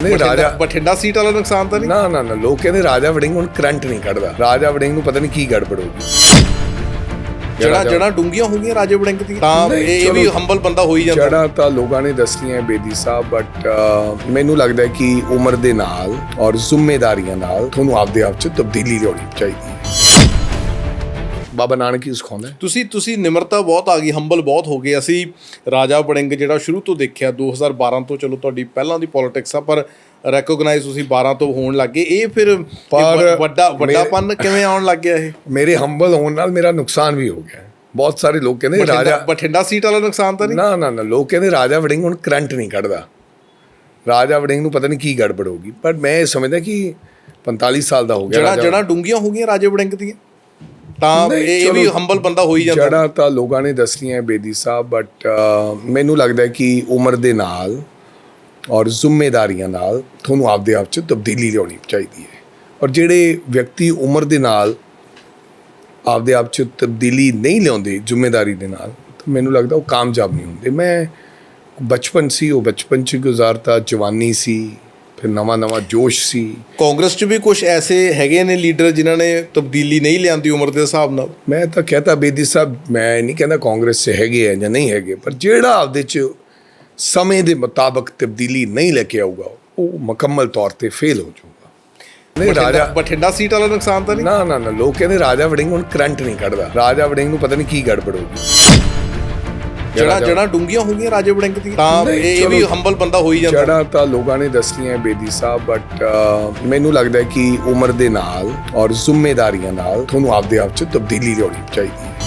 ਨਹੀਂ ਰਾਜਾ ਬਠਿੰਡਾ ਸੀਟ ਵਾਲਾ ਨੁਕਸਾਨ ਤਾਂ ਨਹੀਂ? ਨਾ ਨਾ ਨਾ ਲੋਕ ਕਹਿੰਦੇ ਰਾਜਾ ਵੜਿੰਗ ਹੁਣ ਕਰੰਟ ਨਹੀਂ ਕੱਢਦਾ। ਰਾਜਾ ਵੜਿੰਗ ਨੂੰ ਪਤਾ ਨਹੀਂ ਕੀ ਗੜਬੜ ਹੋ ਗਈ ਜੜਾ ਜੜਾ ਡੂੰਗੀਆਂ ਹੋ ਗਈਆਂ ਰਾਜੇ ਵੜਿੰਗ ਦੀ ਤਾਂ ਇਹ ਵੀ। ਹੰਬਲ ਬੰਦਾ ਹੋਈ ਜਾਂਦਾ। ਜੜਾ ਤਾਂ ਲੋਕਾਂ ਨੇ ਦੱਸੀਆਂ ਬੇਦੀ ਸਾਹਿਬ ਬਟ ਮੈਨੂੰ ਲੱਗਦਾ ਹੈ ਕਿ ਉਮਰ ਦੇ ਨਾਲ ਔਰ ਜ਼ਿੰਮੇਵਾਰੀਆਂ ਨਾਲ ਤੁਹਾਨੂੰ ਆਪਦੇ ਆਪ 'ਚ ਤਬਦੀਲੀ ਲਿਆਉਣੀ ਚਾਹੀਦੀ ਹੈ। ਬਾਬਾ ਨਾਨਕ ਹੀ ਸਿਖਾਉਂਦਾ। ਤੁਸੀਂ ਤੁਸੀਂ ਨਿਮਰਤਾ ਬਹੁਤ ਆ ਗਈ ਹੰਬਲ ਬਹੁਤ ਹੋ ਗਏ। ਅਸੀਂ ਰਾਜਾ ਵੜਿੰਗ ਜਿਹੜਾ ਸ਼ੁਰੂ ਤੋਂ ਦੇਖਿਆ 2012 ਤੋਂ ਚਲੋ ਤੁਹਾਡੀ ਪਹਿਲਾਂ ਦੀ ਪੋਲਿਟਿਕਸ ਆ ਪਰ ਰੈਕੋਗਨਾਈਜ਼ ਤੁਸੀਂ 12 ਤੋਂ ਹੋਣ ਲੱਗੇ ਇਹ ਫਿਰ ਵੱਡਾ ਵੱਡਾਪਨ ਕਿਵੇਂ ਆਉਣ ਲੱਗ ਗਿਆ ਇਹ? ਮੇਰੇ ਹੰਬਲ ਹੋਣ ਨਾਲ ਮੇਰਾ ਨੁਕਸਾਨ ਵੀ ਹੋ ਗਿਆ। ਬਹੁਤ ਸਾਰੇ ਲੋਕ ਕਹਿੰਦੇ ਰਾਜਾ ਬਠਿੰਡਾ ਸੀਟ ਵਾਲਾ ਨੁਕਸਾਨ ਤਾਂ ਨਹੀਂ? ਨਾ ਨਾ ਨਾ ਲੋਕ ਕਹਿੰਦੇ ਰਾਜਾ ਵੜਿੰਗ ਹੁਣ ਕਰੰਟ ਨਹੀਂ ਕੱਢਦਾ। ਰਾਜਾ ਵੜਿੰਗ ਨੂੰ ਪਤਾ ਨਹੀਂ ਕੀ ਗੜਬੜ ਹੋ ਗਈ। ਪਰ ਮੈਂ ਇਹ ਸਮਝਦਾ ਕਿ 45 ਸਾਲ ਦਾ ਹੋ ਗਿਆ ਜੜਾ ਰਾਜਾ ਜੜਾ ਡੂੰਗੀਆਂ ਹੋ ਗਈਆਂ ਰਾਜੇ ਵੜਿੰਗ ਦੀਆਂ। ਤਾਂ ਨਹੀਂ, ਇਹ ਵੀ ਚਲੋ। ਹੰਬਲ ਬੰਦਾ ਹੋਈ ਜਾਂਦਾ। ਜੜਾ ਤਾਂ ਲੋਕਾਂ ਨੇ ਦੱਸੀਆਂ ਹੈ ਬੇਦੀ ਸਾਹਿਬ ਬਟ ਮੈਨੂੰ ਲੱਗਦਾ ਹੈ ਕਿ ਉਮਰ ਦੇ ਨਾਲ ਔਰ ਜ਼ਿੰਮੇਵਾਰੀਆਂ ਨਾਲ ਤੁਹਾਨੂੰ ਆਪਦੇ ਆਪ 'ਚ ਤਬਦੀਲੀ ਲਿਆਉਣੀ ਚਾਹੀਦੀ ਹੈ। ਔਰ ਜਿਹੜੇ ਵਿਅਕਤੀ ਉਮਰ ਦੇ ਨਾਲ ਆਪਦੇ ਆਪ 'ਚ ਤਬਦੀਲੀ ਨਹੀਂ ਲਿਆਉਂਦੇ ਜ਼ਿੰਮੇਵਾਰੀ ਦੇ ਨਾਲ ਤਾਂ ਮੈਨੂੰ ਲੱਗਦਾ ਉਹ ਕਾਮਯਾਬ ਨਹੀਂ ਹੁੰਦੇ। ਮੈਂ ਬਚਪਨ ਸੀ ਉਹ ਬਚਪਨ 'ਚ ਗੁਜ਼ਾਰਤਾ ਜਵਾਨੀ ਸੀ। ਫਿਰ ਨਵਾਂ ਨਵਾਂ ਜੋਸ਼ ਸੀ। ਕਾਂਗਰਸ 'ਚ ਵੀ ਕੁਝ ਐਸੇ ਹੈਗੇ ਨੇ ਲੀਡਰ ਜਿਨ੍ਹਾਂ ਨੇ ਤਬਦੀਲੀ ਨਹੀਂ ਲਿਆਂਦੀ ਉਮਰ ਦੇ ਹਿਸਾਬ ਨਾਲ? ਮੈਂ ਤਾਂ ਕਹਤਾ ਬੇਦੀ ਸਾਹਿਬ ਮੈਂ ਨਹੀਂ ਕਹਿੰਦਾ ਕਾਂਗਰਸ 'ਚ ਹੈਗੇ ਆ ਜਾਂ ਨਹੀਂ ਹੈਗੇ ਪਰ ਜਿਹੜਾ ਆਪਦੇ 'ਚ ਸਮੇਂ ਦੇ ਮੁਤਾਬਕ ਤਬਦੀਲੀ ਨਹੀਂ ਲੈ ਕੇ ਆਊਗਾ ਉਹ ਮੁਕੰਮਲ ਤੌਰ ਤੇ ਫੇਲ ਹੋ ਜਾਊਗਾ। ਨਹੀਂ ਰਾਜਾ ਬਠਿੰਡਾ ਸੀਟ ਵਾਲਾ ਨੁਕਸਾਨ ਤਾਂ ਨਹੀਂ? ਨਾ ਨਾ ਨਾ ਲੋਕ ਕਹਿੰਦੇ ਰਾਜਾ ਵੜਿੰਗ ਹੁਣ ਕਰੰਟ ਨਹੀਂ ਕੱਢਦਾ। ਰਾਜਾ ਵੜਿੰਗ ਨੂੰ ਪਤਾ ਨਹੀਂ ਕੀ ਗੜਬੜ ਹੋ ਗਈ। ਜੜਾ ਜੜਾ ਡੂੰਗੀਆਂ ਹੋ ਗਈਆਂ ਰਾਜੇ ਵੜਿੰਗ ਦੀਆਂ ਤਾਂ ਇਹ ਵੀ। ਹੰਬਲ ਬੰਦਾ ਹੋਈ ਜਾਂਦਾ। ਜੜਾ ਤਾਂ ਲੋਕਾਂ ਨੇ ਦੱਸੀਆਂ ਹੈ ਬੇਦੀ ਸਾਹਿਬ ਬਟ ਮੈਨੂੰ ਲੱਗਦਾ ਹੈ ਕਿ ਉਮਰ ਦੇ ਨਾਲ ਔਰ ਜ਼ਿੰਮੇਵਾਰੀਆਂ ਨਾਲ ਤੁਹਾਨੂੰ ਆਪਦੇ ਆਪ 'ਚ ਤਬਦੀਲੀ ਲਿਆਉਣੀ ਚਾਹੀਦੀ ਹੈ।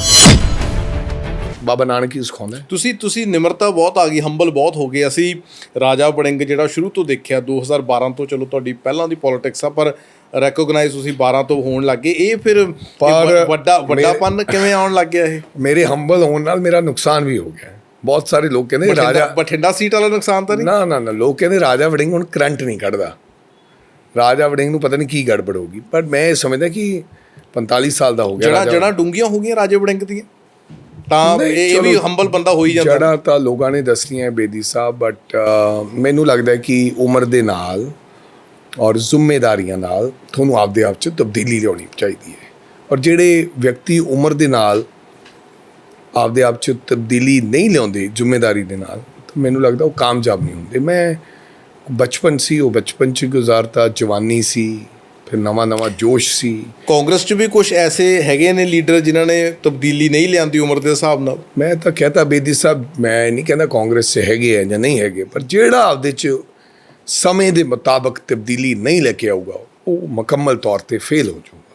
ਬਾਬਾ ਨਾਨਕ ਹੀ ਸਿਖਾਉਂਦਾ। ਤੁਸੀਂ ਤੁਸੀਂ ਨਿਮਰਤਾ ਬਹੁਤ ਆ ਗਈ ਹੰਬਲ ਬਹੁਤ ਹੋ ਗਏ। ਅਸੀਂ ਰਾਜਾ ਵੜਿੰਗ ਜਿਹੜਾ ਸ਼ੁਰੂ ਤੋਂ ਦੇਖਿਆ 2012 ਤੋਂ ਚਲੋ ਤੁਹਾਡੀ ਪਹਿਲਾਂ ਦੀ ਪੋਲਿਟਿਕਸ ਆ ਪਰ ਰੈਕੋਗਨਾਈਜ਼ ਤੁਸੀਂ 12 ਤੋਂ ਹੋਣ ਲੱਗੇ ਇਹ ਫਿਰ ਵੱਡਾ ਵੱਡਾਪਨ ਕਿਵੇਂ ਆਉਣ ਲੱਗ ਗਿਆ ਇਹ? ਮੇਰੇ ਹੰਬਲ ਹੋਣ ਨਾਲ ਮੇਰਾ ਨੁਕਸਾਨ ਵੀ ਹੋ ਗਿਆ। ਬਹੁਤ ਸਾਰੇ ਲੋਕ ਕਹਿੰਦੇ ਰਾਜਾ ਬਠਿੰਡਾ ਸੀਟ ਵਾਲਾ ਨੁਕਸਾਨ ਤਾਂ ਨਹੀਂ? ਨਾ ਨਾ ਨਾ ਲੋਕ ਕਹਿੰਦੇ ਰਾਜਾ ਵੜਿੰਗ ਹੁਣ ਕਰੰਟ ਨਹੀਂ ਕੱਢਦਾ। ਰਾਜਾ ਵੜਿੰਗ ਨੂੰ ਪਤਾ ਨਹੀਂ ਕੀ ਗੜਬੜ ਹੋ ਗਈ। ਪਰ ਮੈਂ ਇਹ ਸਮਝਦਾ ਕਿ 45 ਸਾਲ ਦਾ ਹੋ ਗਿਆ ਜੜਾ ਰਾਜਾ ਜੜਾ ਡੂੰਗੀਆਂ ਹੋ ਗਈਆਂ ਰਾਜੇ ਵੜਿੰਗ ਦੀਆਂ? ਤਾਂ ਇਹ ਵੀ। ਹੰਬਲ ਬੰਦਾ ਹੋਈ ਜਾਂਦਾ। ਜੜਾ ਤਾਂ ਲੋਕਾਂ ਨੇ ਦੱਸੀਆਂ ਹੈ ਬੇਦੀ ਸਾਹਿਬ ਬਟ ਮੈਨੂੰ ਲੱਗਦਾ ਹੈ ਕਿ ਉਮਰ ਦੇ ਨਾਲ ਔਰ ਜ਼ਿੰਮੇਵਾਰੀਆਂ ਨਾਲ ਤੁਹਾਨੂੰ ਆਪਦੇ ਆਪ 'ਚ ਤਬਦੀਲੀ ਲਿਆਉਣੀ ਚਾਹੀਦੀ ਹੈ। ਔਰ ਜਿਹੜੇ ਵਿਅਕਤੀ ਉਮਰ ਦੇ ਨਾਲ ਆਪਦੇ ਆਪ 'ਚ ਤਬਦੀਲੀ ਨਹੀਂ ਲਿਆਉਂਦੇ ਜ਼ਿੰਮੇਵਾਰੀ ਦੇ ਨਾਲ ਤਾਂ ਮੈਨੂੰ ਲੱਗਦਾ ਉਹ ਕਾਮਯਾਬ ਨਹੀਂ ਹੁੰਦੇ। ਮੈਂ ਬਚਪਨ ਸੀ ਉਹ ਬਚਪਨ 'ਚ ਗੁਜ਼ਾਰਤਾ ਜਵਾਨੀ ਸੀ। ਫਿਰ ਨਵਾਂ ਨਵਾਂ ਜੋਸ਼ ਸੀ। ਕਾਂਗਰਸ 'ਚ ਵੀ ਕੁਝ ਐਸੇ ਹੈਗੇ ਨੇ ਲੀਡਰ ਜਿਨ੍ਹਾਂ ਨੇ ਤਬਦੀਲੀ ਨਹੀਂ ਲਿਆਂਦੀ ਉਮਰ ਦੇ ਹਿਸਾਬ ਨਾਲ? ਮੈਂ ਤਾਂ ਕਹਤਾ ਬੇਦੀ ਸਾਹਿਬ ਮੈਂ ਨਹੀਂ ਕਹਿੰਦਾ ਕਾਂਗਰਸ 'ਚ ਹੈਗੇ ਆ ਜਾਂ ਨਹੀਂ ਹੈਗੇ ਪਰ ਜਿਹੜਾ ਆਪਦੇ 'ਚ ਸਮੇਂ ਦੇ ਮੁਤਾਬਕ ਤਬਦੀਲੀ ਨਹੀਂ ਲੈ ਕੇ ਆਊਗਾ ਉਹ ਮੁਕੰਮਲ ਤੌਰ ਤੇ ਫੇਲ ਹੋ ਜਾਊਗਾ।